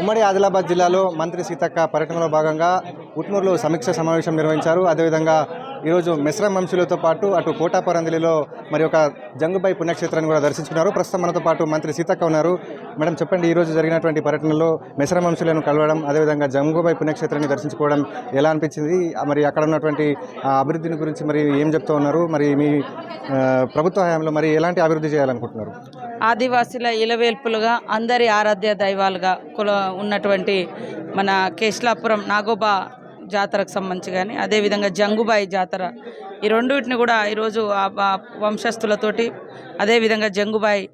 ఉమ్మడి ఆదిలాబాద్ జిల్లాలో మంత్రి సీతక్క పర్యటనలో భాగంగా ఉట్నూరులో సమీక్ష సమావేశం నిర్వహించారు. అదేవిధంగా ఈరోజు మిశ్రమ వంశీలతో పాటు అటు కోటాపరందిలిలో మరి ఒక జంగుబాయి పుణ్యక్షేత్రాన్ని కూడా దర్శించుకున్నారు. ప్రస్తుతం మనతో పాటు మంత్రి సీతక్క ఉన్నారు. మేడం చెప్పండి ఈరోజు జరిగినటువంటి పర్యటనలో మిశ్రమ వంశీలను కలవడం అదేవిధంగా జంగుబాయి పుణ్యక్షేత్రాన్ని దర్శించుకోవడం ఎలా అనిపించింది? మరి అక్కడ ఉన్నటువంటి అభివృద్ధిని గురించి మరి ఏం చెప్తూ ఉన్నారు? మరి మీ ప్రభుత్వ హయాంలో మరి ఎలాంటి అభివృద్ధి చేయాలనుకుంటున్నారు? ఆదివాసీల ఇలవేల్పులుగా అందరి ఆరాధ్య దైవాలుగా కుల ఉన్నటువంటి మన కేశలాపురం నాగోబా జాతరకు సంబంధించి కానీ అదేవిధంగా జంగుబాయి జాతర. ఈ రెండింటిని కూడా ఈరోజు వంశస్థులతోటి అదేవిధంగా జంగుబాయి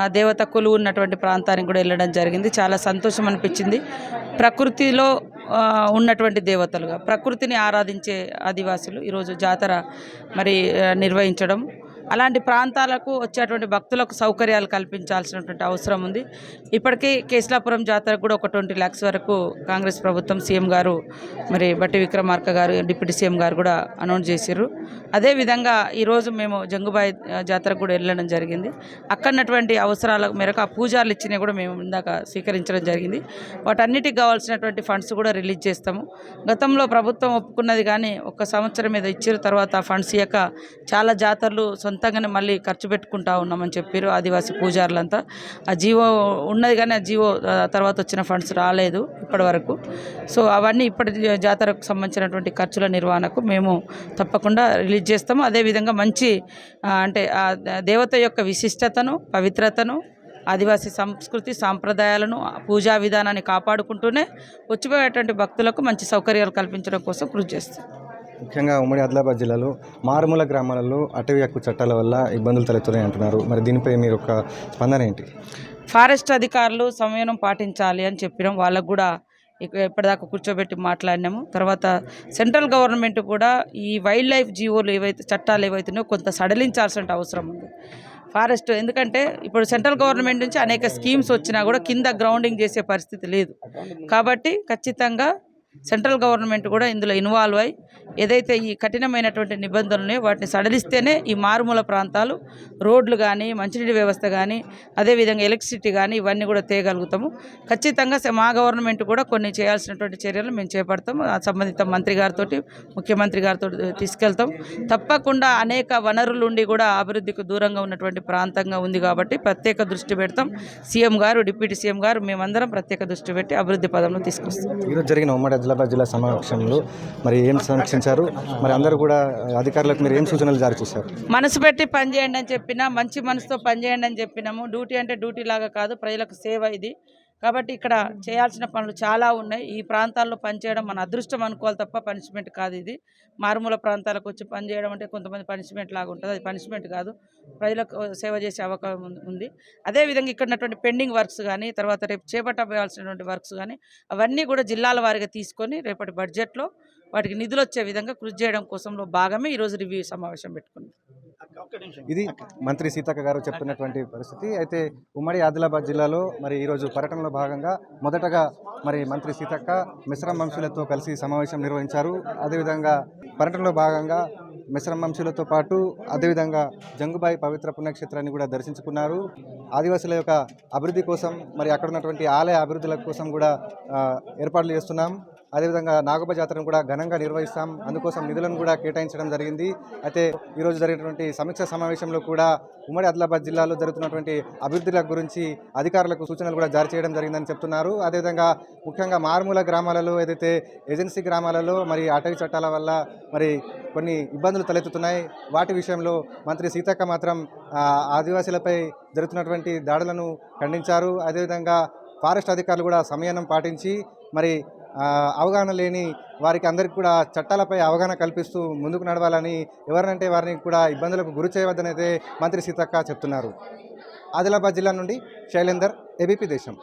ఆ దేవత కొలువు ఉన్నటువంటి ప్రాంతానికి కూడా వెళ్ళడం జరిగింది. చాలా సంతోషం అనిపించింది. ప్రకృతిలో ఉన్నటువంటి దేవతలుగా ప్రకృతిని ఆరాధించే ఆదివాసులు ఈరోజు జాతర మరి నిర్వహించడం అలాంటి ప్రాంతాలకు వచ్చేటువంటి భక్తులకు సౌకర్యాలు కల్పించాల్సినటువంటి అవసరం ఉంది. ఇప్పటికే కేశలాపురం జాతరకు కూడా ఒక ట్వంటీ ల్యాక్స్ వరకు కాంగ్రెస్ ప్రభుత్వం సీఎం గారు మరి బట్టి విక్రమార్క గారు డిప్యూటీ సీఎం గారు కూడా అనౌన్స్ చేశారు అదేవిధంగా ఈరోజు మేము జంగుబాయి జాతరకు కూడా వెళ్ళడం జరిగింది. అక్కడటువంటి అవసరాల మేరకు ఆ పూజార్లు ఇచ్చినవి కూడా మేము ఇందాక స్వీకరించడం జరిగింది. వాటన్నిటికి కావాల్సినటువంటి ఫండ్స్ కూడా రిలీజ్ చేస్తాము. గతంలో ప్రభుత్వం ఒప్పుకున్నది కానీ ఒక సంవత్సరం మీద ఇచ్చిన తర్వాత ఆ ఫండ్స్ ఇయ్యక చాలా జాతరలు సొంత సొంతంగానే మళ్ళీ ఖర్చు పెట్టుకుంటా ఉన్నామని చెప్పారు ఆదివాసీ పూజారులంతా. ఆ జీవో ఉన్నది కానీ ఆ జీవో తర్వాత వచ్చిన ఫండ్స్ రాలేదు ఇప్పటి వరకు సో అవన్నీ ఇప్పటి జాతరకు సంబంధించినటువంటి ఖర్చుల నిర్వహణకు మేము తప్పకుండా రిలీజ్ చేస్తాము. అదేవిధంగా మంచి అంటే ఆ దేవత యొక్క విశిష్టతను పవిత్రతను ఆదివాసీ సంస్కృతి సాంప్రదాయాలను పూజా విధానాన్ని కాపాడుకుంటూనే వచ్చిపోయేటువంటి భక్తులకు మంచి సౌకర్యాలు కల్పించడం కోసం కృషి చేస్తాం. ముఖ్యంగా ఉమ్మడి ఆదిలాబాద్ జిల్లాలో మారుమూల గ్రామాలలో అటవీ హక్కు చట్టాల వల్ల ఇబ్బందులు తలెత్తున్నాయి అంటున్నారు. మరి దీనిపై మీరు ఒక స్పందన ఏంటి? ఫారెస్ట్ అధికారులు సంయమనం పాటించాలి అని చెప్పినాం. వాళ్ళకు కూడా ఎప్పటిదాకా కూర్చోబెట్టి మాట్లాడినాము. తర్వాత సెంట్రల్ గవర్నమెంట్ కూడా ఈ వైల్డ్ లైఫ్ జీవోలు ఏవైతే చట్టాలు ఏవైతున్నాయో కొంత సడలించాల్సిన అవసరం ఉంది. ఫారెస్ట్ ఎందుకంటే ఇప్పుడు సెంట్రల్ గవర్నమెంట్ నుంచి అనేక స్కీమ్స్ వచ్చినా కూడా కింద గ్రౌండింగ్ చేసే పరిస్థితి లేదు. కాబట్టి ఖచ్చితంగా సెంట్రల్ గవర్నమెంట్ కూడా ఇందులో ఇన్వాల్వ్ అయి ఏదైతే ఈ కఠినమైనటువంటి నిబంధనలు వాటిని సడలిస్తేనే ఈ మారుమూల ప్రాంతాలు రోడ్లు కానీ మంచినీటి వ్యవస్థ కానీ అదేవిధంగా ఎలక్ట్రిసిటీ కానీ ఇవన్నీ కూడా తేయగలుగుతాము. ఖచ్చితంగా మా గవర్నమెంట్ కూడా కొన్ని చేయాల్సినటువంటి చర్యలు మేము చేపడతాము. సంబంధిత మంత్రి గారితో ముఖ్యమంత్రి గారితో తీసుకెళ్తాం. తప్పకుండా అనేక వనరులు ఉండి కూడా అభివృద్ధికి దూరంగా ఉన్నటువంటి ప్రాంతంగా ఉంది కాబట్టి ప్రత్యేక దృష్టి పెడతాం. సీఎం గారు డిప్యూటీ సీఎం గారు మేమందరం ప్రత్యేక దృష్టి పెట్టి అభివృద్ధి పదంలో తీసుకొస్తాం. జరిగిన ప్రజల ప్రజల సమక్షంలో మరి ఏం సమీక్షించారు? మరి అందరూ కూడా అధికారులకు మీరు ఏం సూచనలు జారీ చేశారు? మనసు పెట్టి పనిచేయండి అని చెప్పినా మంచి మనసుతో పనిచేయండి అని చెప్పినాము. డ్యూటీ అంటే డ్యూటీ లాగా కాదు ప్రజలకు సేవ ఇది. కాబట్టి ఇక్కడ చేయాల్సిన పనులు చాలా ఉన్నాయి. ఈ ప్రాంతాల్లో పనిచేయడం మన అదృష్టం అనుకోవాలి తప్ప పనిష్మెంట్ కాదు ఇది. మారుమూల ప్రాంతాలకు వచ్చి పనిచేయడం అంటే కొంతమంది పనిష్మెంట్ లాగా ఉంటుంది. అది పనిష్మెంట్ కాదు. ప్రజలకు సేవ చేసే అవకాశం ఉంది- అదేవిధంగా ఇక్కడ ఉన్నటువంటి పెండింగ్ వర్క్స్ కానీ తర్వాత రేపు చేపట్టవలసినటువంటి వర్క్స్ కానీ అవన్నీ కూడా జిల్లాల వారిగా తీసుకొని రేపటి బడ్జెట్లో వాటికి నిధులు వచ్చే విధంగా కృషి చేయడం కోసంలో భాగమే ఈరోజు రివ్యూ సమావేశం పెట్టుకుంది ఇది మంత్రి సీతక్క గారు చెప్తున్నటువంటి పరిస్థితి. అయితే ఉమ్మడి ఆదిలాబాద్ జిల్లాలో మరి ఈరోజు పర్యటనలో భాగంగా మొదటగా మరి మంత్రి సీతక్క మిశ్రమ వంశులతో కలిసి సమావేశం నిర్వహించారు. అదేవిధంగా పర్యటనలో భాగంగా మిశ్రమ వంశులతో పాటు అదేవిధంగా జంగుబాయి పవిత్ర పుణ్యక్షేత్రాన్ని కూడా దర్శించుకున్నారు. ఆదివాసుల యొక్క అభివృద్ధి కోసం మరి అక్కడ ఉన్నటువంటి ఆలయ అభివృద్ధుల కోసం కూడా ఏర్పాట్లు చేస్తున్నాం. అదేవిధంగా నాగోబ జాతరను కూడా ఘనంగా నిర్వహిస్తాం. అందుకోసం నిధులను కూడా కేటాయించడం జరిగింది. అయితే ఈరోజు జరిగినటువంటి సమీక్ష సమావేశంలో కూడా ఉమ్మడి ఆదిలాబాద్ జిల్లాలో జరుగుతున్నటువంటి అభివృద్ధుల గురించి అధికారులకు సూచనలు కూడా జారీ చేయడం జరిగిందని చెప్తున్నారు. అదేవిధంగా ముఖ్యంగా మారుమూల గ్రామాలలో ఏదైతే ఏజెన్సీ గ్రామాలలో మరి అటవీ చట్టాల వల్ల మరి కొన్ని ఇబ్బందులు తలెత్తుతున్నాయి. వాటి విషయంలో మంత్రి సీతక్క మాత్రం ఆదివాసీలపై జరుగుతున్నటువంటి దాడులను ఖండించారు. అదేవిధంగా ఫారెస్ట్ అధికారులు కూడా సంయమనం పాటించి మరి అవగాహన లేని వారికి అందరికీ కూడా చట్టాలపై అవగాహన కల్పిస్తూ ముందుకు నడవాలని ఎవరినంటే వారిని కూడా ఇబ్బందులకు గురి చేయవద్దని మంత్రి సీతక్క చెప్తున్నారు. ఆదిలాబాద్ జిల్లా నుండి శైలేందర్ ఏబీపీ దేశం.